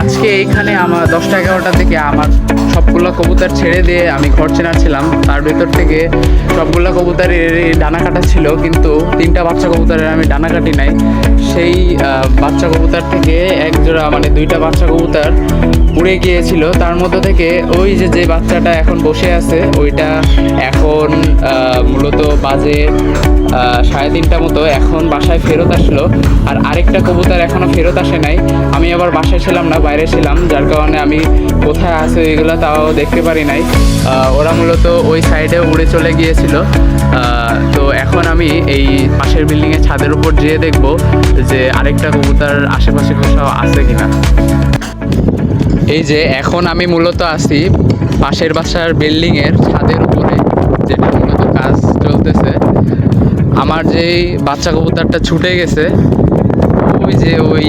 আজকে এখানে আমার দশটা এগারোটা থেকে আমার সবগুলো কবুতর ছেড়ে দিয়ে আমি ঘর চেনাচ্ছিলাম তার ভেতর থেকে সবগুলো কবুতরের ডানা কাটা ছিল, কিন্তু তিনটা বাচ্চা কবুতরের আমি ডানা কাটি নাই। সেই বাচ্চা কবুতর থেকে একজোড়া মানে দুইটা বাচ্চা কবুতর উড়ে গিয়েছিল। তার মধ্যে থেকে ওই যে যে বাচ্চাটা এখন বসে আছে, ওইটা এখন মূলত বাজে সাড়ে তিনটা মতো এখন বাসায় ফেরত আসলো। আর আরেকটা কবুতর এখনও ফেরত আসে নাই। আমি আবার বাসায় ছিলাম না, বাইরে ছিলাম, যার কারণে আমি কোথায় আছে এগুলো তাও দেখতে পারি নাই। ওরা মূলত ওই সাইডে উড়ে চলে গিয়েছিল। তো এখন আমি এই পাশের বিল্ডিংয়ের ছাদের উপর যেয়ে দেখব যে আরেকটা কবুতর আশেপাশে কোথাও আছে কিনা। এই যে এখন আমি মূলত আছি পাশের বাসার বিল্ডিংয়ের ছাদের উপরে, যেটা মূলত কাজ চলতেছে। আমার যেই বাচ্চা কবুতরটা ছুটে গেছে, ওই যে ওই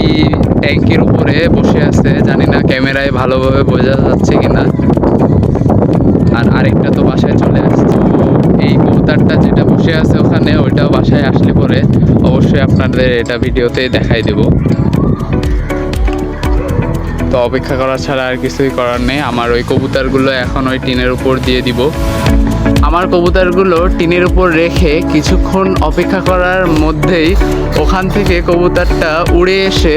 ট্যাঙ্কির উপরে বসে আছে, জানি না ক্যামেরায় ভালোভাবে বোঝা যাচ্ছে কিনা। আর আরেকটা তো বাসায় চলে আসছে। এই কবুতরটা যেটা বসে আছে ওখানে, ওইটাও বাসায় আসলে পরে। অবশ্যই আপনাদের এটা ভিডিওতে দেখাই দেবো। তো অপেক্ষা করা ছাড়া আর কিছুই করার নেই। আমার ওই কবুতরগুলো এখন ওই টিনের উপর দিয়ে দিব। আমার কবুতরগুলো টিনের উপর রেখে কিছুক্ষণ অপেক্ষা করার মধ্যেই ওখান থেকে কবুতরটা উড়ে এসে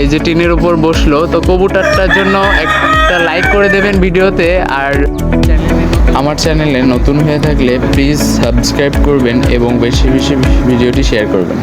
এই যে টিনের উপর বসল। তো কবুতরটার জন্য একটা লাইক করে দেবেন ভিডিওতে আর আমার চ্যানেলে নতুন হয়ে থাকলে প্লিজ সাবস্ক্রাইব করবেন এবং বেশি বেশি ভিডিওটি শেয়ার করবেন।